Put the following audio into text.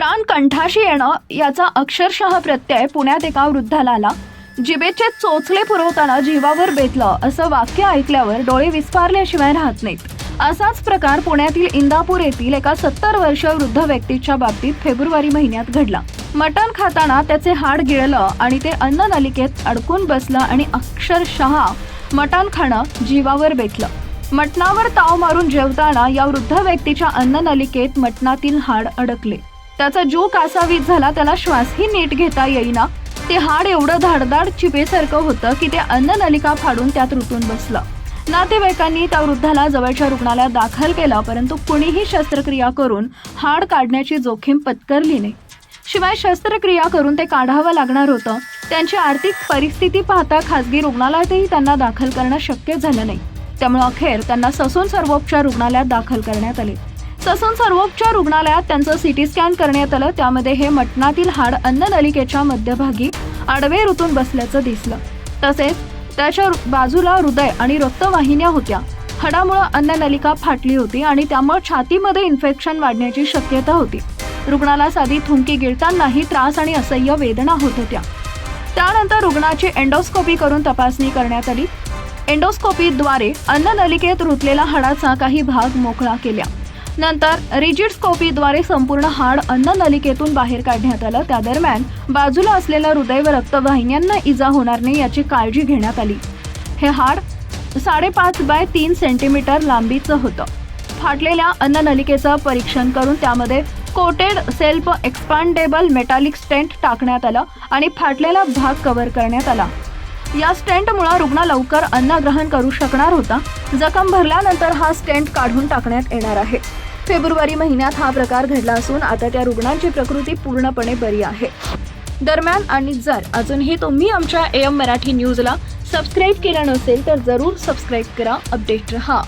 प्राण कंठाशी येणं याचा अक्षरशः प्रत्यय पुण्यात एका वृद्धाला आला जिबेचे चोचले पुरवताना जीवावर बेतलं असं वाक्य ऐकल्यावर डोळे विस्फारल्याशिवाय राहत नाहीत. असाच प्रकार पुण्यातील इंदापूर येथील एका सत्तर वर्ष वृद्ध व्यक्तीच्या बाबतीत फेब्रुवारी महिन्यात घडला. मटण खाताना त्याचे हाड गिळलं आणि ते अन्न नलिकेत अडकून बसलं आणि अक्षरशः मटण खाणं जीवावर बेतलं. मटणावर ताव मारून जेवताना या वृद्ध व्यक्तीच्या अन्न नलिकेत मटणातील हाड अडकले. त्याचा जो कासावीस झाला त्याला श्वासही नीट घेता येईना. ते हाड एवढं धाडधाड चिपेसारखं होतं की ते अन्न नलिका फाडून त्यात रुतून बसलं. नातेवाईकांनी त्या वृद्धाला जवळच्या रुग्णालयात दाखल केला परंतु कुणीही शस्त्रक्रिया करून हाड काढण्याची जोखीम पत्करली नाही. शिवाय शस्त्रक्रिया करून ते काढावं लागणार होतं. त्यांची आर्थिक परिस्थिती पाहता खासगी रुग्णालयातही त्यांना दाखल करणं शक्य झालं नाही. त्यामुळे अखेर त्यांना ससून सर्वोपचार रुग्णालयात दाखल करण्यात आले. ससून सर्वोच्च रुग्णालयात त्यांचं सिटी स्कॅन करण्यात आलं. त्यामध्ये हे मटणातील हाड अन्ननलिकेच्या मध्यभागी आडवे ऋतून बसल्याचं दिसलं. तसेच त्याच्या बाजूला हृदय आणि रक्तवाहिन्या होत्या. हाडामुळं अन्ननलिका फाटली होती आणि त्यामुळे छातीमध्ये इन्फेक्शन वाढण्याची शक्यता होती. रुग्णाला साधी थुंकी गिळतानाही त्रास आणि असह्य वेदना होत होत्या. त्यानंतर रुग्णाची एंडोस्कोपी करून तपासणी करण्यात आली. एंडोस्कोपीद्वारे अन्ननलिकेत रुतलेला हाडाचा काही भाग मोकळा केला नंतर रिजिड स्कोपीद्वारे संपूर्ण हाड अन्न नलिकेतून बाहेर काढण्यात आलं. त्या दरम्यान बाजूला असलेल्या हृदय व रक्तवाहिन्यांना इजा होणार नाही याची काळजी घेण्यात आली. हे हाड साडेपाच बाय तीन सेंटीमीटर लांबीचं होतं. फाटलेल्या अन्न नलिकेचं परीक्षण करून त्यामध्ये coated self expandable metallic stent टाकण्यात आलं आणि फाटलेला भाग कव्हर करण्यात आला. या स्टेंटमुळे रुग्ण लवकर अन्न ग्रहण करू शकणार होता. जखम भरल्यानंतर हा स्टेंट काढून टाकण्यात येणार आहे. फेब्रुवारी महिन्यात हा प्रकार घडला असून आता त्या रुग्णांची प्रकृती पूर्णपणे बरी आहे. दरम्यान आणि जर अजूनही तुम्ही आमच्या एम मराठी न्यूजला सबस्क्राईब केलं नसेल तर जरूर सबस्क्राईब करा अपडेट रहा.